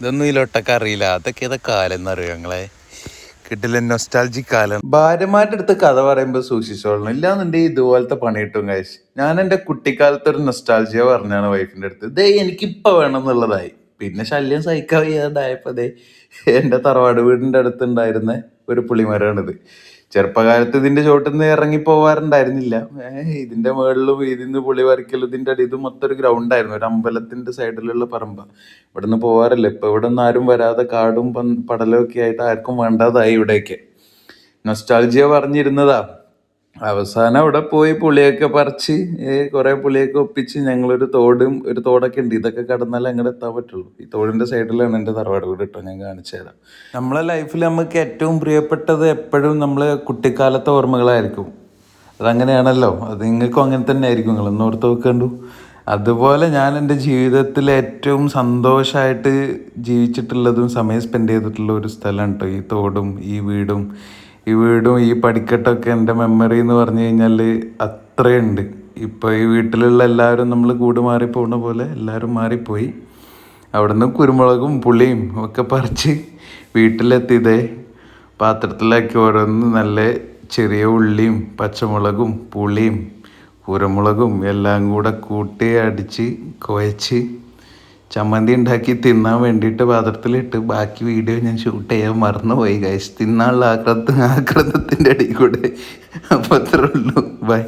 ഇതൊന്നും ഇതിലൊട്ടൊക്കെ അറിയില്ല. അതൊക്കെ ഏതാ കാലം എന്നറിയോ ഞങ്ങളെ? കിട്ടില്ല നൊസ്റ്റാൾജി കാലം. ഭാര്യമാരുടെ അടുത്ത് കഥ പറയുമ്പോൾ സൂക്ഷിച്ചോളണം. ഇല്ലാന്നുണ്ടെങ്കിൽ ഇതുപോലത്തെ പണി കിട്ടും കാശ് ഞാൻ എന്റെ കുട്ടിക്കാലത്ത് ഒരു നൊസ്റ്റാൾജിയ പറഞ്ഞാണ് വൈഫിന്റെ അടുത്ത്. ദേ എനിക്കിപ്പോൾ വേണം എന്നുള്ളതായി പിന്നെ ശല്യം സഹിക്കാൻ വയ്യാതായപ്പോൾ ദേ എന്റെ തറവാട് വീടിന്റെ അടുത്തുണ്ടായിരുന്ന ഒരു പുളിമരമാണിത് ചെറുപ്പകാലത്ത് ഇതിന്റെ ചോട്ടിൽ നിന്ന് ഇറങ്ങി പോവാറുണ്ടായിരുന്നില്ല. ഇതിന്റെ മുകളിലും ഇതിന്ന് പുളി പറിക്കലും ഇതിന്റെ അടി ഇത് മൊത്തം ഒരു ഗ്രൗണ്ട് ആയിരുന്നു ഒരു അമ്പലത്തിന്റെ സൈഡിലുള്ള പറമ്പ. ഇവിടെ നിന്ന് പോവാറില്ല. ഇപ്പൊ ഇവിടെ നിന്ന് ആരും വരാതെ കാടും പടലും ഒക്കെ ആയിട്ട് ആർക്കും വേണ്ടാതായി ഇവിടെയൊക്കെ നൊസ്റ്റാൾജിയ പറഞ്ഞിരുന്നതാ. അവസാനം അവിടെ പോയി പുളിയൊക്കെ പറിച്ച് കുറെ പുളിയൊക്കെ ഒപ്പിച്ച് ഞങ്ങളൊരു തോടും ഒരു തോടൊക്കെ ഉണ്ട്. ഇതൊക്കെ കടന്നാലേ അങ്ങോട്ട് എത്താൻ പറ്റുള്ളൂ. ഈ തോടിന്റെ സൈഡിലാണ് എന്റെ തറവാട് വീട് കേട്ടോ ഞാൻ കാണിച്ചു തരാം. നമ്മളെ ലൈഫിൽ നമുക്ക് ഏറ്റവും പ്രിയപ്പെട്ടത് എപ്പോഴും നമ്മൾ കുട്ടിക്കാലത്തെ ഓർമ്മകളായിരിക്കും. അതങ്ങനെയാണല്ലോ. അത് നിങ്ങൾക്കും അങ്ങനെ തന്നെ ആയിരിക്കും നിങ്ങൾ ഒന്ന് ഓർത്ത് വെക്കണ്ടു. അതുപോലെ ഞാൻ എന്റെ ജീവിതത്തിൽ ഏറ്റവും സന്തോഷമായിട്ട് ജീവിച്ചിട്ടുള്ളതും സമയം സ്പെൻഡ് ചെയ്തിട്ടുള്ള ഒരു സ്ഥലമാണ് കേട്ടോ. ഈ തോടും ഈ വീടും ഈ വീടും ഈ പടിക്കെട്ടൊക്കെ എന്റെ മെമ്മറി എന്ന് പറഞ്ഞു കഴിഞ്ഞാൽ അത്രയുണ്ട്. ഇപ്പോൾ ഈ വീട്ടിലുള്ള എല്ലാവരും നമ്മൾ കൂട് മാറി പോകുന്ന പോലെ എല്ലാവരും മാറിപ്പോയി. അവിടുന്ന് കുരുമുളകും പുളിയും ഒക്കെ പറിച്ച് വീട്ടിലെത്തിയതേ പാത്രത്തിലാക്കി ഓരോന്ന് നല്ല ചെറിയ ഉള്ളിയും പച്ചമുളകും പുളിയും കുരുമുളകും എല്ലാം കൂടെ കൂട്ടി അടിച്ച് കുഴച്ച് ചമ്മന്തി ഉണ്ടാക്കി തിന്നാൻ വേണ്ടിയിട്ട് പാത്രത്തിലിട്ട് ബാക്കി വീഡിയോ ഞാൻ ഷൂട്ട് ചെയ്യാൻ മറന്നുപോയി ഗൈസ് തിന്നാനുള്ള ആക്രത്ത് ആക്രത്തത്തിന്റെ അടിയിൽ കൂടെ അപ്പോൾ അത്രേ ഉള്ളൂ. ബൈ